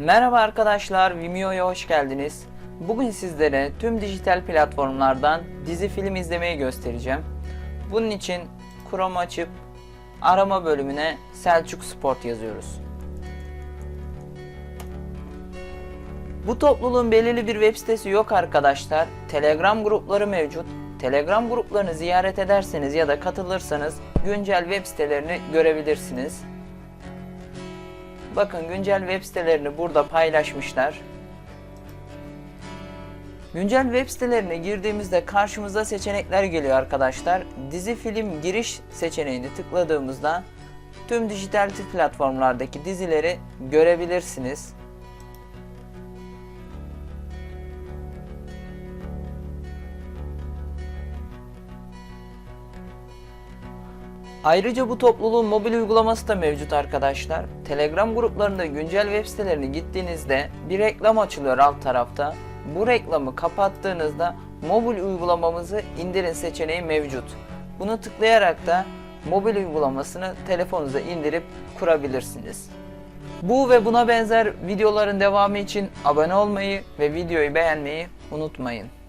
Merhaba arkadaşlar, Vimeo'ya hoş geldiniz. Bugün sizlere tüm dijital platformlardan dizi film izlemeyi göstereceğim. Bunun için Chrome açıp arama bölümüne Selçuk Sport yazıyoruz. Bu topluluğun belirli bir web sitesi yok arkadaşlar. Telegram grupları mevcut. Telegram gruplarını ziyaret ederseniz ya da katılırsanız güncel web sitelerini görebilirsiniz. Bakın güncel web sitelerini burada paylaşmışlar. Güncel web sitelerine girdiğimizde karşımıza seçenekler geliyor arkadaşlar. Dizi film giriş seçeneğini tıkladığımızda tüm dijital platformlardaki dizileri görebilirsiniz. Ayrıca bu topluluğun mobil uygulaması da mevcut arkadaşlar. Telegram gruplarında güncel web sitelerine gittiğinizde bir reklam açılıyor alt tarafta. Bu reklamı kapattığınızda mobil uygulamamızı indirin seçeneği mevcut. Bunu tıklayarak da mobil uygulamasını telefonunuza indirip kurabilirsiniz. Bu ve buna benzer videoların devamı için abone olmayı ve videoyu beğenmeyi unutmayın.